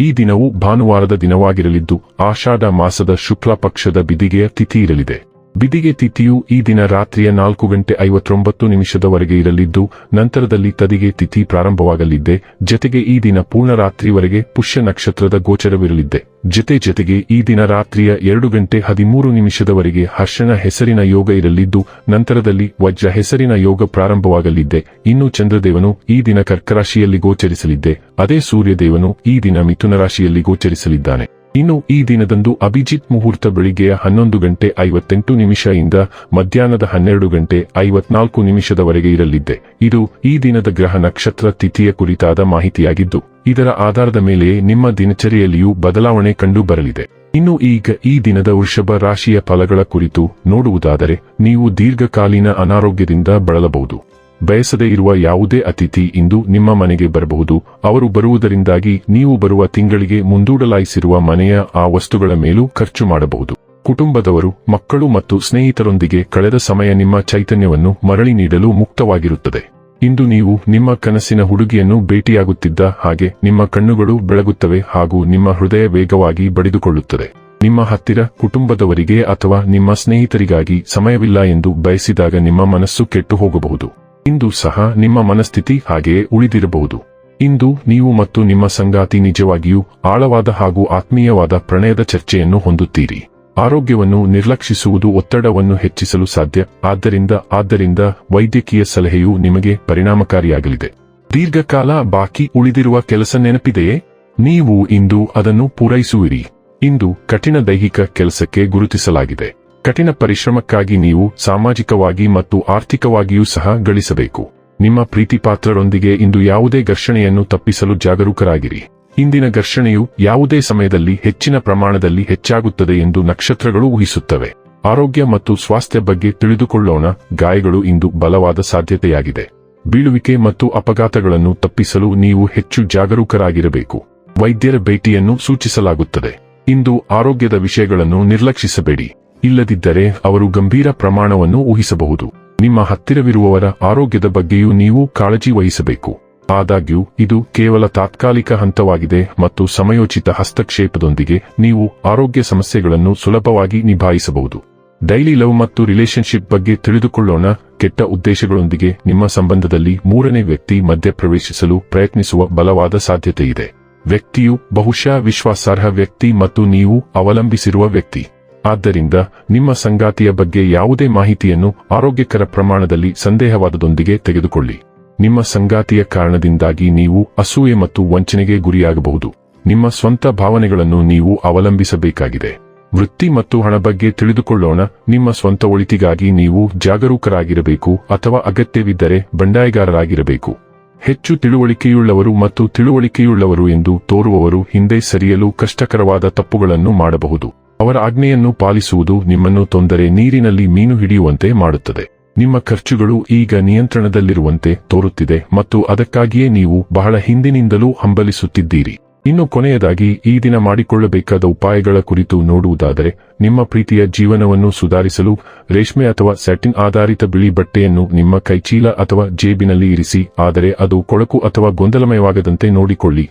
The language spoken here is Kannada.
ಈ ದಿನವು ಭಾನುವಾರದ ದಿನವಾಗಿರಲಿದ್ದು ಆಷಾಢ ಮಾಸದ ಶುಕ್ಲ ಪಕ್ಷದ ಬಿದಿಗೆಯ ತಿಥಿ ಇರಲಿದೆ. ಬಿದಿಗೆ ತಿಥಿಯು ಈ ದಿನ ರಾತ್ರಿಯ ನಾಲ್ಕು ಗಂಟೆ ಐವತ್ತೊಂಬತ್ತು ನಿಮಿಷದವರೆಗೆ ಇರಲಿದ್ದು, ನಂತರದಲ್ಲಿ ತದಿಗೆ ತಿಥಿ ಪ್ರಾರಂಭವಾಗಲಿದ್ದೆ, ಜತೆಗೆ ಈ ದಿನ ಪೂರ್ಣ ರಾತ್ರಿವರೆಗೆ ಪುಷ್ಯ ನಕ್ಷತ್ರದ ಗೋಚರವಿರಲಿದ್ದೆ. ಜತೆ ಜತೆಗೆ ಈ ದಿನ ರಾತ್ರಿಯ ಎರಡು ಗಂಟೆ ಹದಿಮೂರು ನಿಮಿಷದವರೆಗೆ ಹರ್ಷನ ಹೆಸರಿನ ಯೋಗ ಇರಲಿದ್ದು, ನಂತರದಲ್ಲಿ ವಜ್ರ ಹೆಸರಿನ ಯೋಗ ಪ್ರಾರಂಭವಾಗಲಿದ್ದೆ. ಇನ್ನು ಚಂದ್ರದೇವನು ಈ ದಿನ ಕರ್ಕರಾಶಿಯಲ್ಲಿ ಗೋಚರಿಸಲಿದ್ದೆ. ಅದೇ ಸೂರ್ಯದೇವನು ಈ ದಿನ ಮಿಥುನ ರಾಶಿಯಲ್ಲಿ ಗೋಚರಿಸಲಿದ್ದಾನೆ. ಇನ್ನು ಈ ದಿನದಂದು ಅಭಿಜಿತ್ ಮುಹೂರ್ತ ಬೆಳಿಗ್ಗೆಯ ಹನ್ನೊಂದು ಗಂಟೆ ಐವತ್ತೆಂಟು ನಿಮಿಷದಿಂದ ಮಧ್ಯಾಹ್ನದ ಹನ್ನೆರಡು ಗಂಟೆ ಐವತ್ನಾಲ್ಕು ನಿಮಿಷದವರೆಗೆ ಇರಲಿದ್ದೆ. ಇದು ಈ ದಿನದ ಗ್ರಹ ನಕ್ಷತ್ರ ತಿಥಿಯ ಕುರಿತಾದ ಮಾಹಿತಿಯಾಗಿದ್ದು, ಇದರ ಆಧಾರದ ಮೇಲೆ ನಿಮ್ಮ ದಿನಚರಿಯಲ್ಲಿಯೂ ಬದಲಾವಣೆ ಕಂಡು ಬರಲಿದೆ ಇನ್ನು ಈಗ ಈ ದಿನದ ವೃಷಭ ರಾಶಿಯ ಫಲಗಳ ಕುರಿತು ನೋಡುವುದಾದರೆ, ನೀವು ದೀರ್ಘಕಾಲೀನ ಅನಾರೋಗ್ಯದಿಂದ ಬಳಲಬಹುದು. ಬಯಸದೇ ಇರುವ ಯಾವುದೇ ಅತಿಥಿ ಇಂದು ನಿಮ್ಮ ಮನೆಗೆ ಬರಬಹುದು. ಅವರು ಬರುವುದರಿಂದಾಗಿ ನೀವು ಬರುವ ತಿಂಗಳಿಗೆ ಮುಂದೂಡಲಾಯಿಸಿರುವ ಮನೆಯ ಆ ವಸ್ತುಗಳ ಮೇಲೂ ಖರ್ಚು ಮಾಡಬಹುದು. ಕುಟುಂಬದವರು, ಮಕ್ಕಳು ಮತ್ತು ಸ್ನೇಹಿತರೊಂದಿಗೆ ಕಳೆದ ಸಮಯ ನಿಮ್ಮ ಚೈತನ್ಯವನ್ನು ಮರಳಿ ನೀಡಲು ಮುಕ್ತವಾಗಿರುತ್ತದೆ. ಇಂದು ನೀವು ನಿಮ್ಮ ಕನಸಿನ ಹುಡುಗಿಯನ್ನು ಭೇಟಿಯಾಗುತ್ತಿದ್ದ ಹಾಗೆ ನಿಮ್ಮ ಕಣ್ಣುಗಳು ಬೆಳಗುತ್ತವೆ ಹಾಗೂ ನಿಮ್ಮ ಹೃದಯ ವೇಗವಾಗಿ ಬಡಿದುಕೊಳ್ಳುತ್ತದೆ. ನಿಮ್ಮ ಹತ್ತಿರ ಕುಟುಂಬದವರಿಗೆ ಅಥವಾ ನಿಮ್ಮ ಸ್ನೇಹಿತರಿಗಾಗಿ ಸಮಯವಿಲ್ಲ ಎಂದು ಬಯಸಿದಾಗ ನಿಮ್ಮ ಮನಸ್ಸು ಕೆಟ್ಟು ಹೋಗಬಹುದು. ಇಂದು ಸಹ ನಿಮ್ಮ ಮನಸ್ಥಿತಿ ಹಾಗೆಯೇ ಉಳಿದಿರಬಹುದು. ಇಂದು ನೀವು ಮತ್ತು ನಿಮ್ಮ ಸಂಗಾತಿ ನಿಜವಾಗಿಯೂ ಆಳವಾದ ಹಾಗೂ ಆತ್ಮೀಯವಾದ ಪ್ರಣಯದ ಚರ್ಚೆಯನ್ನು ಹೊಂದುತ್ತೀರಿ. ಆರೋಗ್ಯವನ್ನು ನಿರ್ಲಕ್ಷಿಸುವುದು ಒತ್ತಡವನ್ನು ಹೆಚ್ಚಿಸಲು ಸಾಧ್ಯ. ಆದ್ದರಿಂದ ಆದ್ದರಿಂದ ವೈದ್ಯಕೀಯ ಸಲಹೆಯು ನಿಮಗೆ ಪರಿಣಾಮಕಾರಿಯಾಗಲಿದೆ. ದೀರ್ಘಕಾಲ ಬಾಕಿ ಉಳಿದಿರುವ ಕೆಲಸ ನೆನಪಿದೆಯೇ? ನೀವು ಇಂದು ಅದನ್ನು ಪೂರೈಸುವಿರಿ. ಇಂದು ಕಠಿಣ ದೈಹಿಕ ಕೆಲಸಕ್ಕೆ ಗುರುತಿಸಲಾಗಿದೆ. ಕಠಿಣ ಪರಿಶ್ರಮಕ್ಕಾಗಿ ನೀವು ಸಾಮಾಜಿಕವಾಗಿ ಮತ್ತು ಆರ್ಥಿಕವಾಗಿಯೂ ಸಹ ಗಳಿಸಬೇಕು. ನಿಮ್ಮ ಪ್ರೀತಿಪಾತ್ರರೊಂದಿಗೆ ಇಂದು ಯಾವುದೇ ಘರ್ಷಣೆಯನ್ನು ತಪ್ಪಿಸಲು ಜಾಗರೂಕರಾಗಿರಿ. ಇಂದಿನ ಘರ್ಷಣೆಯು ಯಾವುದೇ ಸಮಯದಲ್ಲಿ ಹೆಚ್ಚಿನ ಪ್ರಮಾಣದಲ್ಲಿ ಹೆಚ್ಚಾಗುತ್ತದೆ ಎಂದು ನಕ್ಷತ್ರಗಳು ಊಹಿಸುತ್ತವೆ. ಆರೋಗ್ಯ ಮತ್ತು ಸ್ವಾಸ್ಥ್ಯ ಬಗ್ಗೆ ತಿಳಿದುಕೊಳ್ಳೋಣ. ಗಾಯಗಳು ಇಂದು ಬಲವಾದ ಸಾಧ್ಯತೆಯಾಗಿದೆ. ಬೀಳುವಿಕೆ ಮತ್ತು ಅಪಘಾತಗಳನ್ನು ತಪ್ಪಿಸಲು ನೀವು ಹೆಚ್ಚು ಜಾಗರೂಕರಾಗಿರಬೇಕು. ವೈದ್ಯರ ಭೇಟಿಯನ್ನು ಸೂಚಿಸಲಾಗುತ್ತದೆ. ಇಂದು ಆರೋಗ್ಯದ ವಿಷಯಗಳನ್ನು ನಿರ್ಲಕ್ಷಿಸಬೇಡಿ. ಇಲ್ಲದಿದ್ದರೆ ಅವರು ಗಂಭೀರ ಪ್ರಮಾಣವನ್ನು ಊಹಿಸಬಹುದು. ನಿಮ್ಮ ಹತ್ತಿರವಿರುವವರ ಆರೋಗ್ಯದ ಬಗ್ಗೆಯೂ ನೀವು ಕಾಳಜಿ ವಹಿಸಬೇಕು. ಆದಾಗ್ಯೂ, ಇದು ಕೇವಲ ತಾತ್ಕಾಲಿಕ ಹಂತವಾಗಿದೆ ಮತ್ತು ಸಮಯೋಚಿತ ಹಸ್ತಕ್ಷೇಪದೊಂದಿಗೆ ನೀವು ಆರೋಗ್ಯ ಸಮಸ್ಯೆಗಳನ್ನು ಸುಲಭವಾಗಿ ನಿಭಾಯಿಸಬಹುದು. ಡೈಲಿ ಲವ್ ಮತ್ತು ರಿಲೇಶನ್ಶಿಪ್ ಬಗ್ಗೆ ತಿಳಿದುಕೊಳ್ಳೋಣ. ಕೆಟ್ಟ ಉದ್ದೇಶಗಳೊಂದಿಗೆ ನಿಮ್ಮ ಸಂಬಂಧದಲ್ಲಿ ಮೂರನೇ ವ್ಯಕ್ತಿ ಮಧ್ಯಪ್ರವೇಶಿಸಲು ಪ್ರಯತ್ನಿಸುವ ಬಲವಾದ ಸಾಧ್ಯತೆಯಿದೆ. ವ್ಯಕ್ತಿಯು ಬಹುಶಃ ವಿಶ್ವಾಸಾರ್ಹ ವ್ಯಕ್ತಿ ಮತ್ತು ನೀವು ಅವಲಂಬಿಸಿರುವ ವ್ಯಕ್ತಿ. ಆದ್ದರಿಂದ ನಿಮ್ಮ ಸಂಗಾತಿಯ ಬಗ್ಗೆ ಯಾವುದೇ ಮಾಹಿತಿಯನ್ನು ಆರೋಗ್ಯಕರ ಪ್ರಮಾಣದಲ್ಲಿ ಸಂದೇಹವಾದದೊಂದಿಗೆ ತೆಗೆದುಕೊಳ್ಳಿ. ನಿಮ್ಮ ಸಂಗಾತಿಯ ಕಾರಣದಿಂದಾಗಿ ನೀವು ಅಸೂಯೆ ಮತ್ತು ವಂಚನೆಗೆ ಗುರಿಯಾಗಬಹುದು. ನಿಮ್ಮ ಸ್ವಂತ ಭಾವನೆಗಳನ್ನು ನೀವು ಅವಲಂಬಿಸಬೇಕಾಗಿದೆ. ವೃತ್ತಿ ಮತ್ತು ಹಣ ಬಗ್ಗೆ ತಿಳಿದುಕೊಳ್ಳೋಣ. ನಿಮ್ಮ ಸ್ವಂತ ಒಳಿತಿಗಾಗಿ ನೀವು ಜಾಗರೂಕರಾಗಿರಬೇಕು ಅಥವಾ ಅಗತ್ಯವಿದ್ದರೆ ಬಂಡಾಯಗಾರರಾಗಿರಬೇಕು. ಹೆಚ್ಚು ತಿಳುವಳಿಕೆಯುಳ್ಳವರು ಮತ್ತು ತಿಳುವಳಿಕೆಯುಳ್ಳವರು ಎಂದು ತೋರುವವರು ಹಿಂದೆ ಸರಿಯಲು ಕಷ್ಟಕರವಾದ ತಪ್ಪುಗಳನ್ನು ಮಾಡಬಹುದು. ಅವರ ಆಜ್ಞೆಯನ್ನು ಪಾಲಿಸುವುದು ನಿಮ್ಮನ್ನು ತೊಂದರೆ ನೀರಿನಲ್ಲಿ ಮೀನು ಹಿಡಿಯುವಂತೆ ಮಾಡುತ್ತದೆ. ನಿಮ್ಮ ಖರ್ಚುಗಳು ಈಗ ನಿಯಂತ್ರಣದಲ್ಲಿರುವಂತೆ ತೋರುತ್ತಿದೆ ಮತ್ತು ಅದಕ್ಕಾಗಿಯೇ ನೀವು ಬಹಳ ಹಿಂದಿನಿಂದಲೂ ಹಂಬಲಿಸುತ್ತಿದ್ದೀರಿ. ಇನ್ನು ಕೊನೆಯದಾಗಿ, ಈ ದಿನ ಮಾಡಿಕೊಳ್ಳಬೇಕಾದ ಉಪಾಯಗಳ ಕುರಿತು ನೋಡುವುದಾದರೆ, ನಿಮ್ಮ ಪ್ರೀತಿಯ ಜೀವನವನ್ನು ಸುಧಾರಿಸಲು ರೇಷ್ಮೆ ಅಥವಾ ಸ್ಯಾಟಿನ್ ಆಧಾರಿತ ಬಿಳಿ ಬಟ್ಟೆಯನ್ನು ನಿಮ್ಮ ಕೈಚೀಲ ಅಥವಾ ಜೇಬಿನಲ್ಲಿ ಇರಿಸಿ, ಆದರೆ ಅದು ಕೊಳಕು ಅಥವಾ ಗೊಂದಲಮಯವಾಗದಂತೆ ನೋಡಿಕೊಳ್ಳಿ.